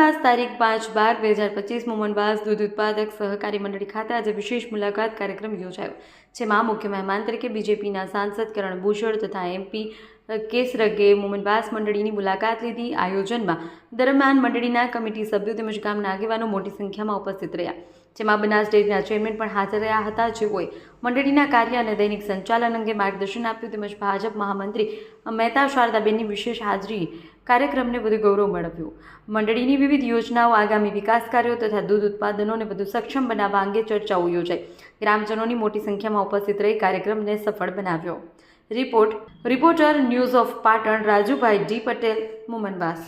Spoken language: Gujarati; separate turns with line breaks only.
મુમનબાસ તારીખ પાંચ બાર બે હજાર પચીસ મુમનબાસ દૂધ ઉત્પાદક સહકારી મંડળી ખાતે આજે વિશેષ મુલાકાત કાર્યક્રમ યોજાયો, જેમાં મુખ્ય મહેમાન તરીકે બીજેપીના સાંસદ કરણ ભૂષણ તથા એમપી કેસરગે મુમનબાસ મંડળીની મુલાકાત લીધી. આયોજનમાં દરમિયાન મંડળીના કમિટી સભ્યો તેમજ ગામના આગેવાનો મોટી સંખ્યામાં ઉપસ્થિત રહ્યા. જેમાં બનાસ ડેરીના ચેરમેન પણ હાજર રહ્યા હતા. જેઓએ મંડળીના કાર્ય અને દૈનિક સંચાલન અંગે માર્ગદર્શન આપ્યું તેમજ ભાજપ મહામંત્રી મહેતા શારદાબેનની વિશેષ હાજરી કાર્યક્રમને વધુ ગૌરવ મેળવ્યું. મંડળીની વિવિધ યોજનાઓ આગામી વિકાસ કાર્યો તથા દૂધ ઉત્પાદનોને વધુ સક્ષમ બનાવવા અંગે ચર્ચાઓ યોજાઈ. ગ્રામજનોની મોટી સંખ્યામાં ઉપસ્થિત રહી કાર્યક્રમને સફળ બનાવ્યો. Report. Reporter news of Patan Rajubhai D Patel Mumanvas.